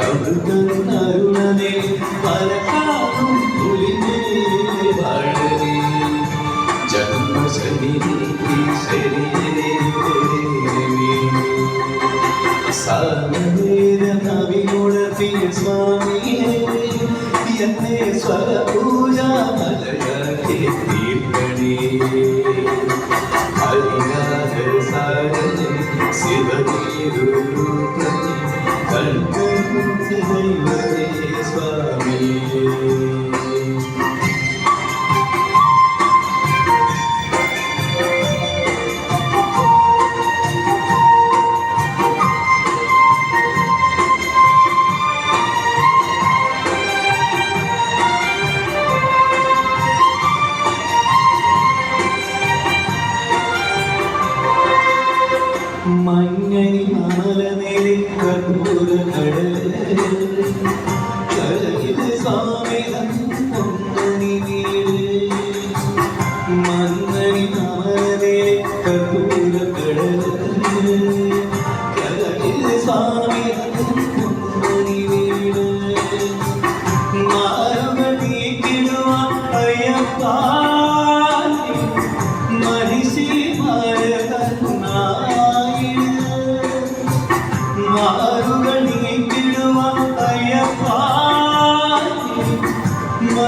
അമൃതരുണനെ പലക്കാലും വളരെ ജന്മശരീ ശരീരേ സാമവേദ നവിമുഴത്തിയ സ്വാമിയെ എന്നെ സ്വരപൂജ മലയാളി Shiva Devi മഞ്ഞണി മാലനേരി കർപ്പൂര കടലിൽ സ്വാമിതം പൊന്നണി വീട്. മഞ്ഞണി മാലനേരി കർപ്പൂര കടലിൽ കിടുവാൻ അയ്യപ്പാ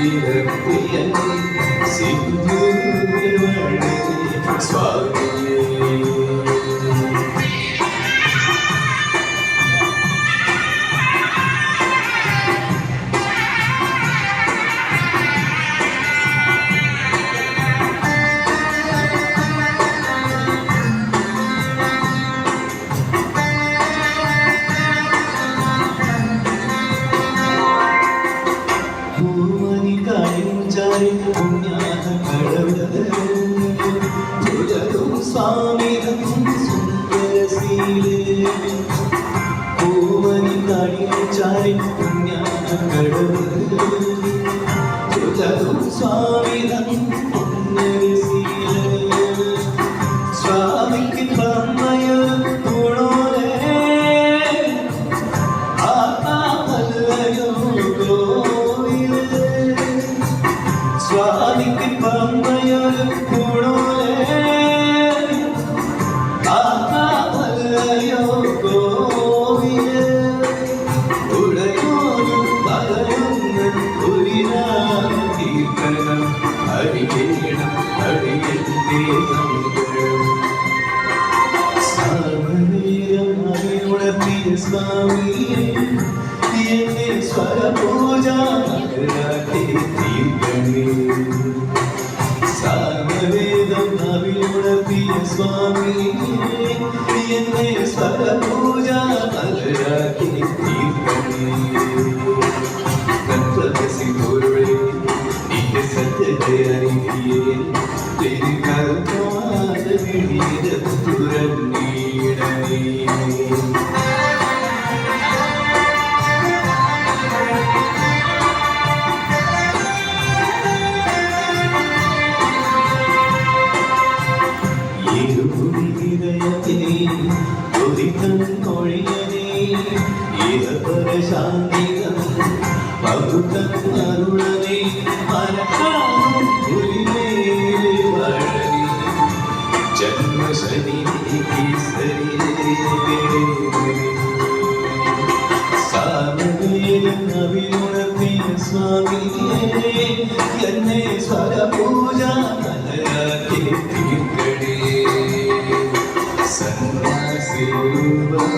Thank. പുണ്യാത കടവിടത് പുലരും സ്വാമിതം സ്വാമിയെ എന്നെ സ്വരപൂജ സാമവേദം നവിയുണർത്തിയ സ്വാമിയെ എന്നെ സ്വരപൂജ മകരാക്കി തീർക്കണേ. തത്വസി പൊരുളേ നിന്റെ സത്യത്തെ മരക്കാനും പുലിമേലെ വഴി ജന്മശനി സാമവേദനവിലുണർത്തിയ സ്വാമിയെ എന്നെ സ്വരപൂജ മലയാക്കി സന്യാസിരൂപം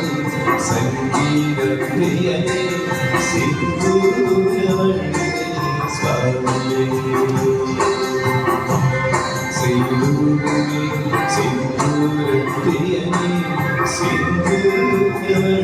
സംഗീതപ്രിയനെ സിന്ദൂരവണ്ണേ സ്വാമിയേ സിന്ദൂരമേ സിന്ദൂരപ്രിയനേ സിന്ദൂരവണ്ണേ